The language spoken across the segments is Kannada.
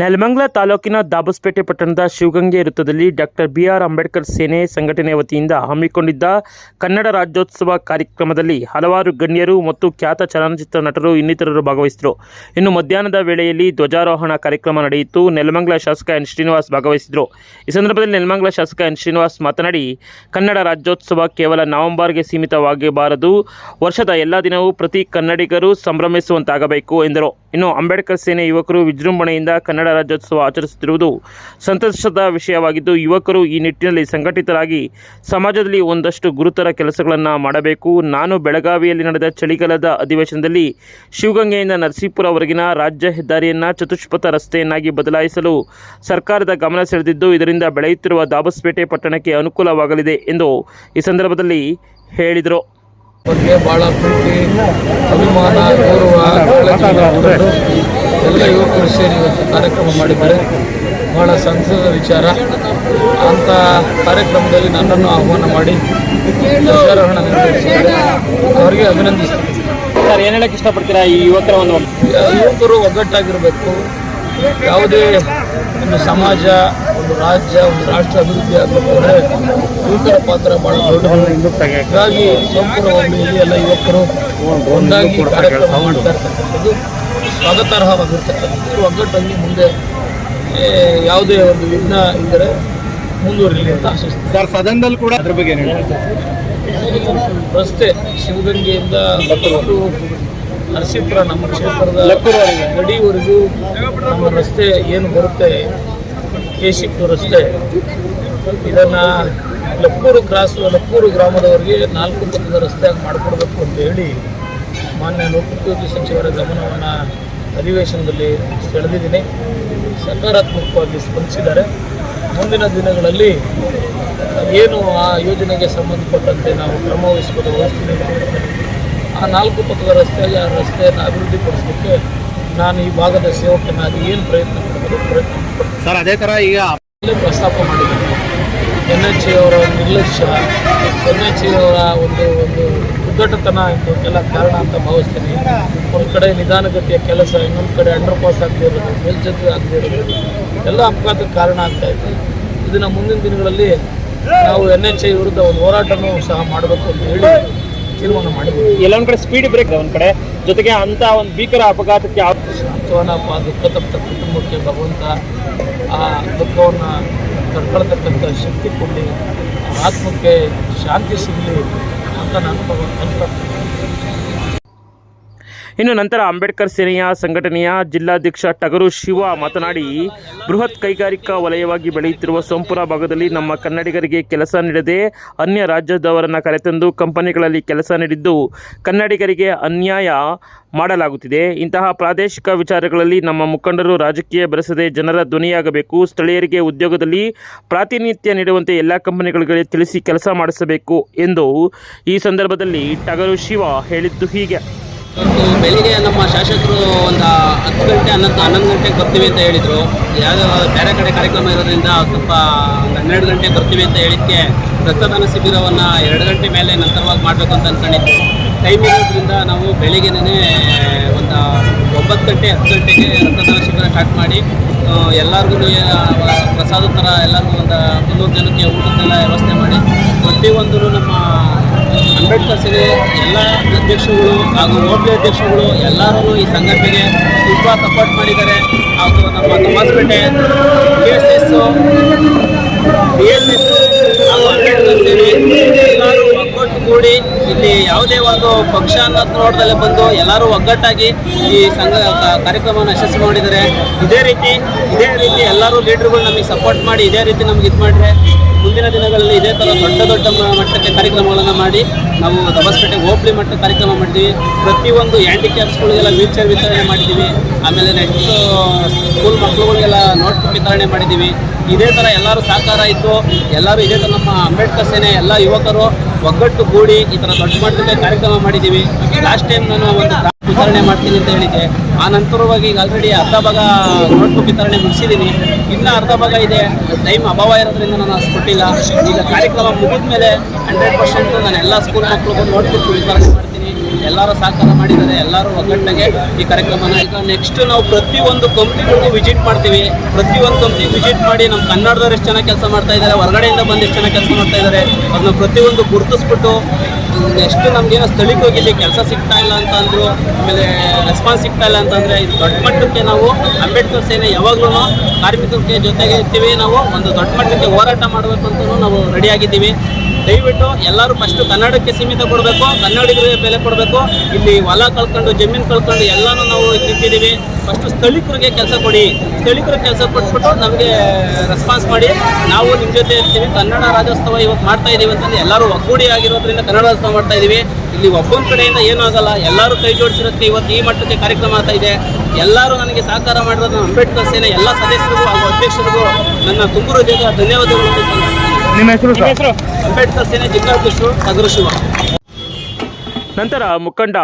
ನೆಲಮಂಗಲ ತಾಲೂಕಿನ ದಾಬಸ್ಪೇಟೆ ಪಟ್ಟಣದ ಶಿವಗಂಗೆ ವೃತ್ತದಲ್ಲಿ ಡಾಕ್ಟರ್ ಬಿ ಆರ್ ಅಂಬೇಡ್ಕರ್ ಸೇನೆ ಸಂಘಟನೆ ವತಿಯಿಂದ ಹಮ್ಮಿಕೊಂಡಿದ್ದ ಕನ್ನಡ ರಾಜ್ಯೋತ್ಸವ ಕಾರ್ಯಕ್ರಮದಲ್ಲಿ ಹಲವಾರು ಗಣ್ಯರು ಮತ್ತು ಖ್ಯಾತ ಚಲನಚಿತ್ರ ನಟರು ಇನ್ನಿತರರು ಭಾಗವಹಿಸಿದರು. ಇನ್ನು ಮಧ್ಯಾಹ್ನದ ವೇಳೆಯಲ್ಲಿ ಧ್ವಜಾರೋಹಣ ಕಾರ್ಯಕ್ರಮ ನಡೆಯಿತು. ನೆಲಮಂಗಲ ಶಾಸಕ ಎನ್. ಶ್ರೀನಿವಾಸ್ ಭಾಗವಹಿಸಿದರು. ಈ ಸಂದರ್ಭದಲ್ಲಿ ನೆಲಮಂಗಲ ಶಾಸಕ ಎನ್. ಶ್ರೀನಿವಾಸ್ ಮಾತನಾಡಿ, ಕನ್ನಡ ರಾಜ್ಯೋತ್ಸವ ಕೇವಲ ನವೆಂಬರ್ಗೆ ಸೀಮಿತವಾಗಬಾರದು. ವರ್ಷದ ಎಲ್ಲ ದಿನವೂ ಪ್ರತಿ ಕನ್ನಡಿಗರು ಸಂಭ್ರಮಿಸುವಂತಾಗಬೇಕು ಎಂದರು. ಇನ್ನು ಅಂಬೇಡ್ಕರ್ ಸೇನೆ ಯುವಕರು ವಿಜೃಂಭಣೆಯಿಂದ ಕನ್ನಡ ರಾಜ್ಯೋತ್ಸವ ಆಚರಿಸುತ್ತಿರುವುದು ಸಂತಸದ ವಿಷಯವಾಗಿದ್ದು, ಯುವಕರು ಈ ನಿಟ್ಟಿನಲ್ಲಿ ಸಂಘಟಿತರಾಗಿ ಸಮಾಜದಲ್ಲಿ ಒಂದಷ್ಟು ಗುರುತರ ಕೆಲಸಗಳನ್ನು ಮಾಡಬೇಕು. ನಾನು ಬೆಳಗಾವಿಯಲ್ಲಿ ನಡೆದ ಚಳಿಗಾಲದ ಅಧಿವೇಶನದಲ್ಲಿ ಶಿವಗಂಗೆಯಿಂದ ನರಸೀಪುರವರೆಗಿನ ರಾಜ್ಯ ಹೆದ್ದಾರಿಯನ್ನು ಚತುಷ್ಪಥ ರಸ್ತೆಯನ್ನಾಗಿ ಬದಲಾಯಿಸಲು ಸರ್ಕಾರದ ಗಮನ ಸೆಳೆದಿದ್ದು, ಇದರಿಂದ ಬೆಳೆಯುತ್ತಿರುವ ದಾಬಸ್ಪೇಟೆ ಪಟ್ಟಣಕ್ಕೆ ಅನುಕೂಲವಾಗಲಿದೆ ಎಂದು ಈ ಸಂದರ್ಭದಲ್ಲಿ ಹೇಳಿದರು. ಬಗ್ಗೆ ಭಾಳ ಪ್ರೀತಿ ಅಭಿಮಾನ, ಗೌರವ ಎಲ್ಲ ಯುವಕರು ಸೇರಿ ಇವತ್ತು ಕಾರ್ಯಕ್ರಮ ಮಾಡಿದ್ದಾರೆ. ಬಹಳ ಸಂತಸದ ವಿಚಾರ. ಅಂಥ ಕಾರ್ಯಕ್ರಮದಲ್ಲಿ ನನ್ನನ್ನು ಆಹ್ವಾನ ಮಾಡಿ ಧ್ವಜಾರೋಹಣ ನೆರವೇರಿಸಿದ್ದಾರೆ. ಅವರಿಗೆ ಅಭಿನಂದಿಸ್ತೀನಿ. ಸರ್ ಏನು ಹೇಳಕ್ಕೆ ಇಷ್ಟಪಡ್ತೀರಾ ಈ ಯುವಕರ ಒಂದು ಯುವಕರು ಒಗ್ಗಟ್ಟಾಗಿರಬೇಕು. ಯಾವುದೇ ಒಂದು ಸಮಾಜ ಒಂದು ರಾಜ್ಯ ಒಂದು ರಾಷ್ಟ್ರ ಅಭಿವೃದ್ಧಿ ಆಗಬೇಕಾದ್ರೆ ಯುವಕರ ಪಾತ್ರ ಬಹಳ ದೊಡ್ಡ ಹಾಗಾಗಿ ಸೋಂಪುರ ಹೋಬಳಿಯಲ್ಲಿ ಎಲ್ಲ ಯುವಕರು ಒಂದಾಗಿ ಕಾರ್ಯಕ್ರಮ ಮಾಡ್ತಾ ಇರ್ತಕ್ಕಂಥದ್ದು ಸ್ವಾಗತಾರ್ಹವಾಗಿರ್ತಕ್ಕಂಥದ್ದು ಒಗ್ಗಟ್ಟಲ್ಲಿ ಮುಂದೆ ಯಾವುದೇ ಒಂದು ವಿಘ್ನ ಇದ್ದರೆ ಮುಂದುವರಿಲಿ ಅಂತ ಆಶಿಸ್ತೀನಿ. ಸರ್ ಸದನದಲ್ಲಿ ಕೂಡ ಅದ್ರ ಬಗ್ಗೆ ರಸ್ತೆ ಶಿವಗಂಗೆಯಿಂದ ನರಸೀಪುರ ನಮ್ಮ ಕ್ಷೇತ್ರದ ಗಡಿವರೆಗೂ ನಮ್ಮ ರಸ್ತೆ ಏನು ಬರುತ್ತೆ? ಕೇಶಿಪುರ ರಸ್ತೆ. ಇದನ್ನು ಲಕ್ಕೂರು ಕ್ರಾಸ್ ಲಕ್ಕೂರು ಗ್ರಾಮದವರಿಗೆ ನಾಲ್ಕು ಪಕ್ಕದ ರಸ್ತೆಯಾಗಿ ಮಾಡಿಕೊಡ್ಬೇಕು ಅಂತ ಹೇಳಿ ಮಾನ್ಯ ಲೋಕೋಪಯೋಗಿ ಸಚಿವರ ಗಮನವನ್ನು ಅಧಿವೇಶನದಲ್ಲಿ ಸೆಳೆದಿದ್ದೀನಿ. ಸಕಾರಾತ್ಮಕವಾಗಿ ಸ್ಪಂದಿಸಿದ್ದಾರೆ. ಮುಂದಿನ ದಿನಗಳಲ್ಲಿ ಏನು ಆ ಯೋಜನೆಗೆ ಸಂಬಂಧಪಟ್ಟಂತೆ ನಾವು ಕ್ರಮ ವಹಿಸಬಹುದು ವಹಿಸ್ತೀನಿ ಆ ನಾಲ್ಕು ಪಕ್ಕದ ರಸ್ತೆಯಲ್ಲಿ ಆ ರಸ್ತೆಯನ್ನು ಅಭಿವೃದ್ಧಿಪಡಿಸಲಿಕ್ಕೆ ನಾನು ಈ ಭಾಗದ ಸೇವಕನಾಗಿ ಏನು ಪ್ರಯತ್ನ ಪಡ್ಬೋದು ಪ್ರಯತ್ನ ಸರ್ ಅದೇ ಥರ ಈಗ ಪ್ರಸ್ತಾಪ ಮಾಡಿದ್ದೀನಿ. ಎನ್ ಎಚ್ ಅವರ ನಿರ್ಲಕ್ಷ್ಯ ಎನ್ ಎಚ್ ಅವರ ಒಂದು ಒಂದು ಉದ್ದಟತನ ಇದಕ್ಕೆಲ್ಲ ಕಾರಣ ಅಂತ ಭಾವಿಸ್ತೀನಿ. ಒಂದು ಕಡೆ ನಿಧಾನಗತಿಯ ಕೆಲಸ ಇನ್ನೊಂದು ಕಡೆ ಅಂಡರ್ ಪಾಸ್ ಆಗದೆ ಇರೋದು ಮೇಲ್ಸೇತುವೆ ಆಗದೇ ಇರೋದು ಎಲ್ಲ ಅಪಘಾತಕ್ಕೆ ಕಾರಣ ಆಗ್ತಾ ಇದೆ. ಇದನ್ನು ಮುಂದಿನ ದಿನಗಳಲ್ಲಿ ನಾವು ಎನ್ ಎಚ್ ಐ ವಿರುದ್ಧ ಒಂದು ಹೋರಾಟನೂ ಸಹ ಮಾಡಬೇಕು ಅಂತ ಹೇಳಿ ತೀರ್ಮಾನ ಮಾಡಿದ್ವಿ ಎಲ್ಲೊಂದು ಕಡೆ ಸ್ಪೀಡ್ ಬ್ರೇಕ್ ಒಂದು ಕಡೆ. ಜೊತೆಗೆ ಅಂತ ಒಂದು ಭೀಕರ ಅಪಘಾತಕ್ಕೆ ಸಾಂತ್ವನ ಸಾಂತ್ವನಪ್ಪ ದುಃಖ ತಪ್ಪ ಕುಟುಂಬಕ್ಕೆ ಭಗವಂತ ಆ ದುಃಖವನ್ನು ಕರ್ಕೊಳ್ತಕ್ಕಂಥ ಶಕ್ತಿ ಕೊಡಲಿ ಆತ್ಮಕ್ಕೆ ಶಾಂತಿ ಸಿಗಲಿ ಅಂತ ನಾನು ಭಗವಂತ ಇನ್ನು ನಂತರ ಅಂಬೇಡ್ಕರ್ ಸೇನೆಯ ಸಂಘಟನೆಯ ಜಿಲ್ಲಾಧ್ಯಕ್ಷ ಟಗರು ಶಿವ ಮಾತನಾಡಿ, ಬೃಹತ್ ಕೈಗಾರಿಕಾ ವಲಯವಾಗಿ ಬೆಳೆಯುತ್ತಿರುವ ಸೋಂಪುರ ಭಾಗದಲ್ಲಿ ನಮ್ಮ ಕನ್ನಡಿಗರಿಗೆ ಕೆಲಸ ನೀಡದೆ ಅನ್ಯ ರಾಜ್ಯದವರನ್ನು ಕರೆತಂದು ಕಂಪನಿಗಳಲ್ಲಿ ಕೆಲಸ ನೀಡಿದ್ದು ಕನ್ನಡಿಗರಿಗೆ ಅನ್ಯಾಯ ಮಾಡಲಾಗುತ್ತಿದೆ. ಇಂತಹ ಪ್ರಾದೇಶಿಕ ವಿಚಾರಗಳಲ್ಲಿ ನಮ್ಮ ಮುಖಂಡರು ರಾಜಕೀಯ ಬೆರೆಸದೆ ಜನರ ಧ್ವನಿಯಾಗಬೇಕು, ಸ್ಥಳೀಯರಿಗೆ ಉದ್ಯೋಗದಲ್ಲಿ ಪ್ರಾತಿನಿಧ್ಯ ನೀಡುವಂತೆ ಎಲ್ಲ ಕಂಪನಿಗಳಿಗೆ ತಿಳಿಸಿ ಕೆಲಸ ಮಾಡಿಸಬೇಕು ಎಂದು ಈ ಸಂದರ್ಭದಲ್ಲಿ ಟಗರು ಶಿವ ಹೇಳಿದ್ದು ಹೀಗೆ. ಇವತ್ತು ಬೆಳಿಗ್ಗೆ ನಮ್ಮ ಶಾಸಕರು ಒಂದು ಹತ್ತು ಗಂಟೆ ಹನ್ನೊಂದು ಹನ್ನೊಂದು ಗಂಟೆಗೆ ಬರ್ತೀವಿ ಅಂತ ಹೇಳಿದರು. ಯಾವುದೋ ಬೇರೆ ಕಡೆ ಕಾರ್ಯಕ್ರಮ ಇರೋದ್ರಿಂದ ಸ್ವಲ್ಪ ಒಂದು ಹನ್ನೆರಡು ಗಂಟೆಗೆ ಬರ್ತೀವಿ ಅಂತ ಹೇಳಿದ್ದಕ್ಕೆ ರಕ್ತದಾನ ಶಿಬಿರವನ್ನು ಎರಡು ಗಂಟೆ ಮೇಲೆ ನಂತರವಾಗಿ ಮಾಡಬೇಕು ಅಂತ ಅನ್ಕೊಂಡಿದ್ದೀವಿ ಟೈಮ್ ಇರೋದ್ರಿಂದ ನಾವು ಬೆಳಿಗ್ಗೆನೇ ಒಂದು ಒಂಬತ್ತು ಗಂಟೆ, ಹತ್ತು ಗಂಟೆಗೆ ರಕ್ತದಾನ ಶಿಬಿರ ಸ್ಟಾರ್ಟ್ ಮಾಡಿ ಎಲ್ಲರಿಗೂ ಪ್ರಸಾದ ಥರ ಎಲ್ಲರಿಗೂ ಒಂದು ಮುನ್ನೂರು ಜನಕ್ಕೆ ಊಟಕ್ಕೆಲ್ಲ ವ್ಯವಸ್ಥೆ ಮಾಡಿ ಪ್ರತಿಯೊಂದೂ ನಮ್ಮ ಅಂಬೇಡ್ಕರ್ ಸೇರಿ ಎಲ್ಲ ಅಧ್ಯಕ್ಷಗಳು ಹಾಗೂ ಹೋಬಳಿ ಅಧ್ಯಕ್ಷಗಳು ಎಲ್ಲರೂ ಈ ಸಂಘಟನೆಗೆ ತುಂಬ ಸಪೋರ್ಟ್ ಮಾಡಿದ್ದಾರೆ. ಹಾಗೂ ನಮ್ಮ Tamaspete K S S B S S ಹಾಗೂ ಅಂಬೇಡ್ಕರ್ ಸೇರಿ ಎಲ್ಲರೂ ಒಗ್ಗಟ್ಟುಗೂಡಿ ಇಲ್ಲಿ ಯಾವುದೇ ಒಂದು ಪಕ್ಷ ಅನ್ನೋದು ನೋಡ್ದಲ್ಲೇ ಬಂದು ಎಲ್ಲರೂ ಒಗ್ಗಟ್ಟಾಗಿ ಈ ಸಂಘ ಕಾರ್ಯಕ್ರಮವನ್ನು ಯಶಸ್ವಿ ಮಾಡಿದ್ದಾರೆ ಇದೇ ರೀತಿ ಇದೇ ರೀತಿ ಎಲ್ಲರೂ ಲೀಡರ್ಗಳು ನಮಗೆ ಸಪೋರ್ಟ್ ಮಾಡಿ, ಇದೇ ರೀತಿ ನಮ್ಗೆ ಇದು ಮಾಡಿದ್ರೆ ಮುಂದಿನ ದಿನಗಳಲ್ಲಿ ಇದೇ ಥರ ದೊಡ್ಡ ದೊಡ್ಡ ಮಟ್ಟಕ್ಕೆ ಕಾರ್ಯಕ್ರಮಗಳನ್ನು ಮಾಡಿ ನಾವು ದಬಸ್ಪೇಟೆ ಹೋಬಳಿ ಮಟ್ಟ ಕಾರ್ಯಕ್ರಮ ಮಾಡಿದ್ದೀವಿ. ಪ್ರತಿಯೊಂದು ಹ್ಯಾಂಡಿಕ್ಯಾಪ್ಸ್ಗಳಿಗೆಲ್ಲ ವೀಲ್ ಚೇರ್ ವಿತರಣೆ ಮಾಡಿದ್ದೀವಿ. ಆಮೇಲೆ ನೆಕ್ಸ್ಟ್ ಸ್ಕೂಲ್ ಮಕ್ಕಳುಗಳಿಗೆಲ್ಲ ನೋಟ್ ವಿತರಣೆ ಮಾಡಿದ್ದೀವಿ. ಇದೇ ಥರ ಎಲ್ಲರೂ ಸಹಕಾರ ಇತ್ತು ಎಲ್ಲರೂ ಇದೇ ಥರ ನಮ್ಮ ಅಂಬೇಡ್ಕರ್ ಸೇನೆ ಎಲ್ಲ ಯುವಕರು ಒಗ್ಗಟ್ಟು ಕೂಡಿ ಈ ಥರ ದೊಡ್ಡ ಮಟ್ಟದ ಕಾರ್ಯಕ್ರಮ ಮಾಡಿದ್ದೀವಿ. ಲಾಸ್ಟ್ ಟೈಮ್ ನಾನು ಒಂದು ವಿತರಣೆ ಮಾಡ್ತೀನಿ ಅಂತ ಹೇಳಿದ್ದೆ. ಆ ನಂತರವಾಗಿ ಈಗ ಆಲ್ರೆಡಿ ಅರ್ಧ ಭಾಗ ನೋಟ್ಬುಕ್ ವಿತರಣೆ ಮುಗಿಸಿದ್ದೀನಿ. ಇನ್ನೂ ಅರ್ಧ ಭಾಗ ಇದೆ. ಟೈಮ್ ಅಭಾವ ಇರೋದ್ರಿಂದ ನಾನು ಅಷ್ಟು ಕೊಟ್ಟಿಲ್ಲ. ಈಗ ಕಾರ್ಯಕ್ರಮ ಮುಗಿದ ಮೇಲೆ ಹಂಡ್ರೆಡ್ ಪರ್ಸೆಂಟು ನಾನು ಎಲ್ಲ ಸ್ಕೂಲ್ ಮಕ್ಕಳಿಗೂ ನೋಟ್ಬುಕ್ ವಿತರಣೆ ಮಾಡ್ತೀನಿ. ಎಲ್ಲರೂ ಸಹಕಾರ ಮಾಡಿದ್ದಾರೆ. ಎಲ್ಲರೂ ಒಗ್ಗಟ್ಟಿಗೆ ಈ ಕಾರ್ಯಕ್ರಮನ ಈಗ ನೆಕ್ಸ್ಟ್ ನಾವು ಪ್ರತಿಯೊಂದು ಕಂಪ್ನಿಗಳಿಗೂ ವಿಸಿಟ್ ಮಾಡ್ತೀವಿ. ಪ್ರತಿಯೊಂದು ಕಂಪ್ನಿ ವಿಸಿಟ್ ಮಾಡಿ ನಮ್ಮ ಕನ್ನಡದವ್ರು ಎಷ್ಟು ಚೆನ್ನಾಗಿ ಕೆಲಸ ಮಾಡ್ತಾ ಇದ್ದಾರೆ, ಹೊರಗಡೆಯಿಂದ ಬಂದು ಎಷ್ಟು ಚೆನ್ನಾಗಿ ಕೆಲಸ ಮಾಡ್ತಾ ಇದ್ದಾರೆ ಅದನ್ನ ಪ್ರತಿಯೊಂದು ಗುರುತಿಸ್ಬಿಟ್ಟು ನೆಕ್ಸ್ಟ್ ನಮ್ಗೇನೋ ಸ್ಥಳಕ್ಕೆ ಹೋಗಿಲ್ಲಿ, ಕೆಲಸ ಸಿಗ್ತಾ ಇಲ್ಲ ಅಂತಂದ್ರು ಆಮೇಲೆ ರೆಸ್ಪಾನ್ಸ್ ಸಿಗ್ತಾ ಇಲ್ಲ ಅಂತಂದ್ರೆ ಇದು ದೊಡ್ಡ ಮಟ್ಟಕ್ಕೆ ನಾವು ಅಂಬೇಡ್ಕರ್ ಸೇನೆ ಯಾವಾಗಲೂ ಕಾರ್ಮಿಕರಿಗೆ ಜೊತೆಗೆ ಇರ್ತೀವಿ. ನಾವು ಒಂದು ದೊಡ್ಡ ಮಟ್ಟಕ್ಕೆ ಹೋರಾಟ ಮಾಡಬೇಕು ನಾವು ರೆಡಿಯಾಗಿದ್ದೀವಿ ದಯವಿಟ್ಟು ಎಲ್ಲರೂ ಫಸ್ಟ್ ಕನ್ನಡಕ್ಕೆ ಸೀಮಿತ ಕೊಡಬೇಕು, ಕನ್ನಡಿಗರಿಗೆ ಬೆಲೆ ಕೊಡಬೇಕು. ಇಲ್ಲಿ ಹೊಲ ಕಳ್ಕೊಂಡು, ಜಮೀನು ಕಳ್ಕೊಂಡು ಎಲ್ಲನೂ ನಾವು ನಿಂತಿದ್ದೀವಿ ಫಸ್ಟ್ ಸ್ಥಳೀಕರಿಗೆ ಕೆಲಸ ಕೊಡಿ. ಸ್ಥಳೀಕರಿಗೆ ಕೆಲಸ ಕೊಟ್ಬಿಟ್ಟು ನಮಗೆ ರೆಸ್ಪಾನ್ಸ್ ಮಾಡಿ. ನಾವು ನಿಮ್ಮ ಜೊತೆ ಇರ್ತೀವಿ. ಕನ್ನಡ ರಾಜ್ಯೋತ್ಸವ ಇವತ್ತು ಮಾಡ್ತಾ ಇದ್ದೀವಿ ಅಂತಂದ್ರೆ ಎಲ್ಲರೂ ಒಗ್ಗೂಡಿ ಆಗಿರೋದ್ರಿಂದ ಕನ್ನಡ ರಾಜ್ಯೋತ್ಸವ ಮಾಡ್ತಾ ಇದ್ದೀವಿ ಇಲ್ಲಿ ಒಬ್ಬೊಂದು ಕಡೆಯಿಂದ ಏನೂ ಆಗಲ್ಲ. ಎಲ್ಲರೂ ಕೈ ಜೋಡಿಸಿರೋದಕ್ಕೆ ಇವತ್ತು ಈ ಮಟ್ಟಕ್ಕೆ ಕಾರ್ಯಕ್ರಮ ಆಗ್ತಾ ಇದೆ. ಎಲ್ಲರೂ ನನಗೆ ಸಹಕಾರ ಮಾಡಿರೋದು ಅಂಬೇಡ್ಕರ್ ಸೇನೆ ಎಲ್ಲ ಸದಸ್ಯರಿಗೂ ಹಾಗೂ ಅಧ್ಯಕ್ಷರಿಗೂ ನನ್ನ ತುಂಬು ಹೃದಯದ ಧನ್ಯವಾದಗಳು ನಿಮ್ಮ ಹೆಸರು ಸರ್? ಅಂಬೇಡ್ಕರ್ ಸೇನೆ ಜಿಲ್ಲಾಧ್ಯಕ್ಷರು ಅಗ್ರ ನಂತರ ಮುಖಂಡ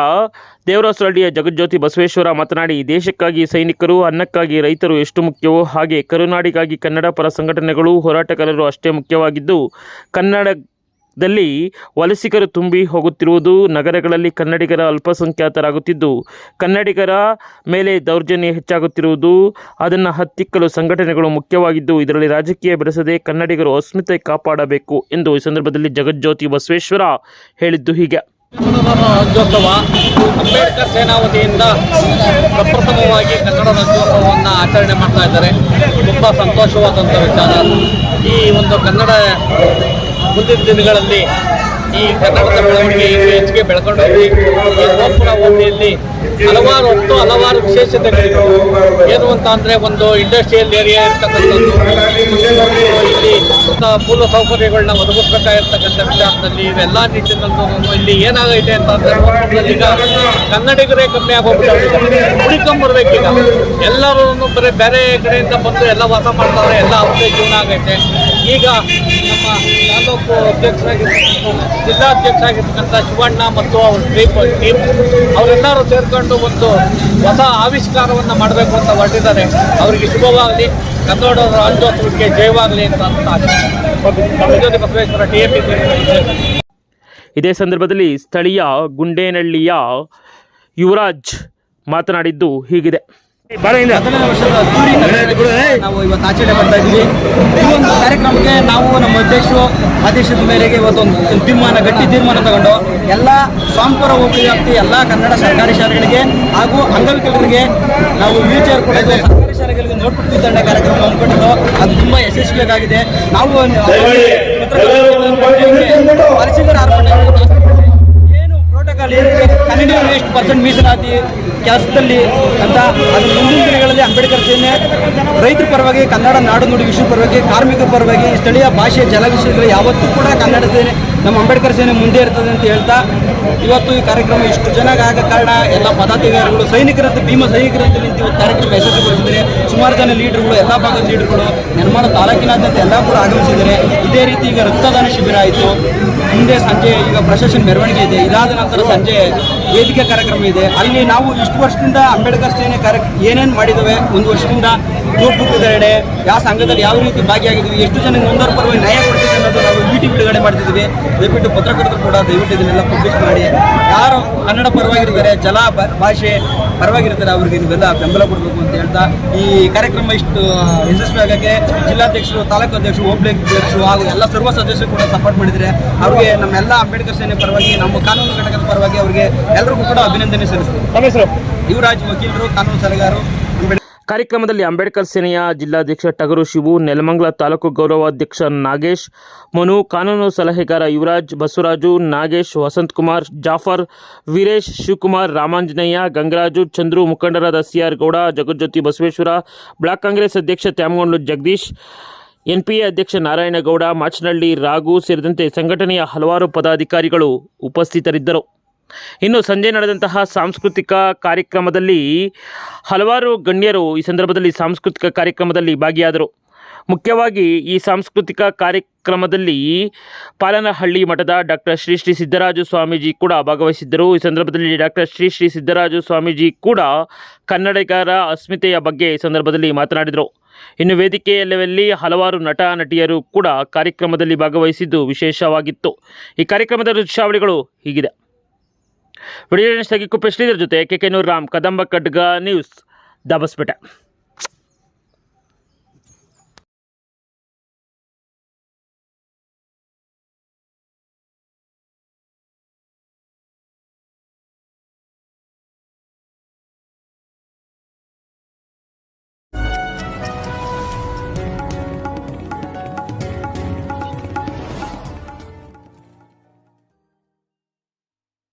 ದೇವರಾಸರಳ್ಳಿಯ ಜಗಜ್ಯೋತಿ ಬಸವೇಶ್ವರ ಮಾತನಾಡಿ ದೇಶಕ್ಕಾಗಿ ಸೈನಿಕರು ಅನ್ನಕ್ಕಾಗಿ ರೈತರು ಎಷ್ಟು ಮುಖ್ಯವೋ ಹಾಗೆ ಕರುನಾಡಿಗಾಗಿ ಕನ್ನಡ ಪರ ಸಂಘಟನೆಗಳು ಹೋರಾಟಗಾರರು ಅಷ್ಟೇ ಮುಖ್ಯವಾಗಿದ್ದು ಕನ್ನಡದಲ್ಲಿ ವಲಸಿಗರು ತುಂಬಿ ಹೋಗುತ್ತಿರುವುದು ನಗರಗಳಲ್ಲಿ ಕನ್ನಡಿಗರ ಅಲ್ಪಸಂಖ್ಯಾತರಾಗುತ್ತಿದ್ದು, ಕನ್ನಡಿಗರ ಮೇಲೆ ದೌರ್ಜನ್ಯ ಹೆಚ್ಚಾಗುತ್ತಿರುವುದು ಅದನ್ನು ಹತ್ತಿಕ್ಕಲು ಸಂಘಟನೆಗಳು ಮುಖ್ಯವಾಗಿದ್ದು, ಇದರಲ್ಲಿ ರಾಜಕೀಯ ಬೆರೆಸದೆ ಕನ್ನಡಿಗರು ಅಸ್ಮಿತೆ ಕಾಪಾಡಬೇಕು ಎಂದು ಈ ಸಂದರ್ಭದಲ್ಲಿ ಜಗಜ್ಯೋತಿ ಬಸವೇಶ್ವರ ಹೇಳಿದ್ದು ಹೀಗೆ. ರಾಜ್ಯೋತ್ಸವ ಅಂಬೇಡ್ಕರ್ ಸೇನಾ ವತಿಯಿಂದ ಪ್ರಪ್ರಥಮವಾಗಿ ಕನ್ನಡ ರಾಜ್ಯೋತ್ಸವವನ್ನು ಆಚರಣೆ ಮಾಡ್ತಾ ಇದ್ದಾರೆ. ತುಂಬ ಸಂತೋಷವಾದಂಥ ವಿಚಾರ. ಈ ಒಂದು ಕನ್ನಡ ಮುಂದಿನ ದಿನಗಳಲ್ಲಿ ಈ ಕನ್ನಡದ ಬೆಳವಣಿಗೆ ಹೆಚ್ಚಿಗೆ ಬೆಳ್ಕೊಂಡು ಈ ಗೋಪುರ ಓಟಿಯಲ್ಲಿ ಹಲವಾರು ಹೊತ್ತು ಹಲವಾರು ವಿಶೇಷತೆಗಳಿವೆ. ಏನು ಅಂತ ಅಂದರೆ ಒಂದು ಇಂಡಸ್ಟ್ರಿಯಲ್ ಏರಿಯಾ ಇರ್ತಕ್ಕಂಥದ್ದು. ಇಲ್ಲಿ ಮೂಲ ಸೌಕರ್ಯಗಳನ್ನ ಒದಗಿಸ್ಬೇಕಾಗಿರ್ತಕ್ಕಂಥ ವಿಚಾರದಲ್ಲಿ ಇವೆಲ್ಲ ನಿಟ್ಟಿನಲ್ಲೂ ಇಲ್ಲಿ ಏನಾಗೈತೆ ಅಂತ ಅಂದ್ರೆ ಈಗ ಕನ್ನಡಿಗರೇ ಕಮ್ಮಿ ಆಗೋಗ್ಬಿಟ್ಟು ಉಳಿಕೊಂಬರ್ಬೇಕೀಗ ಎಲ್ಲರೂ ಬರೀ ಬೇರೆ ಕಡೆಯಿಂದ ಬಂದು ಎಲ್ಲ ವಾಸ ಮಾಡ್ತಾರೆ, ಎಲ್ಲ ಅವರೇ ಜೀವನ ಆಗೈತೆ. ಈಗ ನಮ್ಮ ತಾಲೂಕು ಅಧ್ಯಕ್ಷರಾಗಿರ್ತಕ್ಕಂಥ ಜಿಲ್ಲಾಧ್ಯಕ್ಷರಾಗಿರ್ತಕ್ಕಂಥ ಶಿವಣ್ಣ ಮತ್ತು ಅವ್ರ ಟೀಮ್ ಟೀಮ್ ಅವರೆಲ್ಲರೂ ಸೇರಿಕೊಂಡು ಒಂದು ಹೊಸ ಆವಿಷ್ಕಾರವನ್ನು ಮಾಡಬೇಕು ಅಂತ ಹೊರಟಿದ್ದಾರೆ. ಅವರಿಗೆ ಶುಭವಾಗಲಿ. ಕನ್ನಡ ರಾಜ್ಯೋತ್ಸವಕ್ಕೆ ಜಯವಾಗಲಿ ಅಂತ ಅಂತ ಬಸವೇಶ್ವರ ಟಿ ಎಂ ಇದೇ ಸಂದರ್ಭದಲ್ಲಿ ಸ್ಥಳೀಯ ಗುಂಡೇನಹಳ್ಳಿಯ ಯುವರಾಜ್ ಮಾತನಾಡಿದ್ದು ಹೀಗಿದೆ. ಹದಿನೈದು ವರ್ಷದ ಅದ್ದೂರಿ ನಾವು ಇವತ್ತು ಆಚರಣೆ ಮಾಡ್ತಾ ಇದ್ದೀವಿ. ಈ ಒಂದು ಕಾರ್ಯಕ್ರಮಕ್ಕೆ ನಾವು ನಮ್ಮ ಅಧ್ಯಕ್ಷರು ಆದೇಶದ ಮೇರೆಗೆ ಇವತ್ತು ಒಂದು ಒಂದು ತೀರ್ಮಾನ ಗಟ್ಟಿ ತೀರ್ಮಾನ ತಗೊಂಡು ಎಲ್ಲ ಸ್ವಾಂಪುರ ಹೋಬಳಿ ವ್ಯಾಪ್ತಿ ಎಲ್ಲ ಕನ್ನಡ ಸರ್ಕಾರಿ ಶಾಲೆಗಳಿಗೆ ಹಾಗೂ ಅಂಗವಿಕಲರಿಗೆ ನಾವು ವೀಲ್ ಚೇರ್ ಕೊಡೋದು ಸರ್ಕಾರಿ ಶಾಲೆಗಳಿಗೆ ನೋಟ್ಬುಕ್ ವಿತರಣೆ ಕಾರ್ಯಕ್ರಮ ಹಮ್ಮಿಕೊಂಡಿದ್ದು. ಅದು ತುಂಬ ಯಶಸ್ವಿಯಾಗಿದೆ. ನಾವು ಪರಿಶೀಲನೆ ಕನ್ನಡಿಗರಿಗೆ ಎಷ್ಟು ಪರ್ಸೆಂಟ್ ಮೀಸಲಾತಿ ಕೆಲಸದಲ್ಲಿ ಅಂತ ಅದು ಮುಂದಿನ ದಿನಗಳಲ್ಲಿ ಅಂಬೇಡ್ಕರ್ ಸೇನೆ ರೈತರ ಪರವಾಗಿ ಕನ್ನಡ ನಾಡು ನುಡಿ ವಿಷಯ ಪರವಾಗಿ, ಕಾರ್ಮಿಕರ ಪರವಾಗಿ ಸ್ಥಳೀಯ ಭಾಷೆ ಜಲ ವಿಷಯಗಳು ಯಾವತ್ತೂ ಕೂಡ ಕನ್ನಡ ಸೇನೆ, ನಮ್ಮ ಅಂಬೇಡ್ಕರ್ ಸೇನೆ ಮುಂದೆ ಇರ್ತದೆ ಅಂತ ಹೇಳ್ತಾ ಇವತ್ತು ಈ ಕಾರ್ಯಕ್ರಮ ಇಷ್ಟು ಜನಕ್ಕೆ ಆಗ ಕಾರಣ ಎಲ್ಲ ಪದಾಧಿಕಾರಿಗಳು, ಸೈನಿಕರಂತ, ಭೀಮ ಸೈನಿಕರಂತ ನಿಂತು ಇವತ್ತು ಕಾರ್ಯಕ್ರಮ ಯಶಸ್ವಿಗೊಳಿಸಿದ್ದಾರೆ. ಸುಮಾರು ಜನ ಲೀಡರ್ಗಳು, ಎಲ್ಲ ಭಾಗದ ಲೀಡರ್ಗಳು, ನಿರ್ಮಾಣ ತಾಲೂಕಿನಾದ್ಯಂತ ಎಲ್ಲ ಕೂಡ ಆಗಮಿಸಿದ್ದಾರೆ. ಇದೇ ರೀತಿ ಈಗ ರಕ್ತದಾನ ಶಿಬಿರ ಆಯಿತು. ಮುಂದೆ ಸಂಜೆ ಈಗ ಪ್ರಶಾಸನ ಮೆರವಣಿಗೆ ಇದೆ. ಇದಾದ ನಂತರ ಸಂಜೆ ವೇದಿಕೆ ಕಾರ್ಯಕ್ರಮ ಇದೆ. ಅಲ್ಲಿ ನಾವು ಇಷ್ಟು ವರ್ಷದಿಂದ ಅಂಬೇಡ್ಕರ್ ಸೇನೆ ಕಾರ್ಯ, ಏನೇನು ಮಾಡಿದ್ದೇವೆ ಒಂದು ವರ್ಷದಿಂದ ವಿತರಣೆ ಯಾವ ಸಂಘದಲ್ಲಿ ಯಾವ ರೀತಿ ಭಾಗಿಯಾಗಿದ್ದೀವಿ ಎಷ್ಟು ಜನ ಒಂದರ ಪರವಾಗಿ ನ್ಯಾಯ ಕೊಡ್ತೀವಿ ಅನ್ನೋದು ನಾವು ಟಿ ಬಿಡುಗಡೆ ಮಾಡ್ತಿದ್ದೀವಿ. ದಯವಿಟ್ಟು ಪತ್ರಕರ್ತರು ಕೂಡ ದಯವಿಟ್ಟು ಇದನ್ನೆಲ್ಲ ಪಬ್ಲಿಷ್ ಮಾಡಿ. ಯಾರು ಕನ್ನಡ ಪರವಾಗಿರ್ತಾರೆ ಜಲ ಭಾಷೆ ಪರವಾಗಿರ್ತಾರೆ ಅವ್ರಿಗೆ ನೀವೆಲ್ಲ ಬೆಂಬಲ ಕೊಡಬೇಕು ಅಂತ ಹೇಳ್ತಾ ಈ ಕಾರ್ಯಕ್ರಮ ಇಷ್ಟು ಯಶಸ್ವಿ ಆಗಕ್ಕೆ ಜಿಲ್ಲಾಧ್ಯಕ್ಷರು ತಾಲೂಕು ಅಧ್ಯಕ್ಷರು ಹೋಬಳಿ ಅಧ್ಯಕ್ಷರು ಹಾಗೂ ಎಲ್ಲ ಸರ್ವ ಸದಸ್ಯರು ಕೂಡ ಸಪೋರ್ಟ್ ಮಾಡಿದರೆ ಅವ್ರಿಗೆ ನಮ್ಮೆಲ್ಲ ಅಂಬೇಡ್ಕರ್ ಸೇನೆ ಪರವಾಗಿ ನಮ್ಮ ಕಾನೂನು ಘಟಕದ ಪರವಾಗಿ ಅವರಿಗೆ ಎಲ್ಲರಿಗೂ ಕೂಡ ಅಭಿನಂದನೆ ಸಲ್ಲಿಸ್ತೀವಿ ಯುವರಾಜ್ ವಕೀಲರು ಕಾನೂನು ಸಲಹೆಗಾರರು ಕಾರ್ಯಕ್ರಮದಲ್ಲಿ ಅಂಬೇಡ್ಕರ್ ಸೇನೆಯ ಜಿಲ್ಲಾಧ್ಯಕ್ಷ ಟಗರು ಶಿವು, ನೆಲಮಂಗಲ ತಾಲೂಕು ಗೌರವಾಧ್ಯಕ್ಷ ನಾಗೇಶ್, ಮನು ಕಾನೂನು ಸಲಹೆಗಾರ ಯುವರಾಜ್ ಬಸವರಾಜು, ನಾಗೇಶ್ ವಸಂತಕುಮಾರ್, ಜಾಫರ್ ವೀರೇಶ್ ಶಿವಕುಮಾರ್, ರಾಮಾಂಜನೇಯ, ಗಂಗರಾಜು, ಚಂದ್ರು ಮುಖಂಡರಾದ ಸಿಆರ್ ಗೌಡ, ಜಗಜ್ಯೋತಿ ಬಸವೇಶ್ವರ, ಬ್ಲಾಕ್ ಕಾಂಗ್ರೆಸ್ ಅಧ್ಯಕ್ಷ ತ್ಯಾಮಗೊಂಡ್ಲು ಜಗದೀಶ್, ಎನ್ಪಿಎ ಅಧ್ಯಕ್ಷ ನಾರಾಯಣಗೌಡ ಮಾಚನಹಳ್ಳಿ ರಾಘು ಸೇರಿದಂತೆ ಸಂಘಟನೆಯ ಹಲವಾರು ಪದಾಧಿಕಾರಿಗಳು ಉಪಸ್ಥಿತರಿದ್ದರು. ಇನ್ನು ಸಂಜೆ ನಡೆದಂತಹ ಸಾಂಸ್ಕೃತಿಕ ಕಾರ್ಯಕ್ರಮದಲ್ಲಿ ಹಲವಾರು ಗಣ್ಯರು ಈ ಸಂದರ್ಭದಲ್ಲಿ ಸಾಂಸ್ಕೃತಿಕ ಕಾರ್ಯಕ್ರಮದಲ್ಲಿ ಭಾಗಿಯಾದರು. ಮುಖ್ಯವಾಗಿ ಈ ಸಾಂಸ್ಕೃತಿಕ ಕಾರ್ಯಕ್ರಮದಲ್ಲಿ ಪಾಲನಹಳ್ಳಿ ಮಠದ ಡಾಕ್ಟರ್ ಶ್ರೀ ಶ್ರೀ ಸಿದ್ದರಾಜು ಸ್ವಾಮೀಜಿ ಕೂಡ ಭಾಗವಹಿಸಿದ್ದರು. ಈ ಸಂದರ್ಭದಲ್ಲಿ ಡಾಕ್ಟರ್ ಶ್ರೀ ಶ್ರೀ ಸಿದ್ದರಾಜು ಸ್ವಾಮೀಜಿ ಕೂಡ ಕನ್ನಡಿಗರ ಅಸ್ಮಿತೆಯ ಬಗ್ಗೆ ಈ ಸಂದರ್ಭದಲ್ಲಿ ಮಾತನಾಡಿದರು. ಇನ್ನು ವೇದಿಕೆಯಲ್ಲಿ ಹಲವಾರು ನಟ, ನಟಿಯರು ಕೂಡ ಕಾರ್ಯಕ್ರಮದಲ್ಲಿ ಭಾಗವಹಿಸಿದ್ದು ವಿಶೇಷವಾಗಿತ್ತು. ಈ ಕಾರ್ಯಕ್ರಮದ ದೃಶ್ಯಾವಳಿಗಳು ಹೀಗಿದೆ. ವಿಡಿಯೋ ಕುಪ್ಪೆ ಶ್ರೀಧರ್ ಜೊತೆ K K Noor Ram Kadamba Khadga news Dabaspete.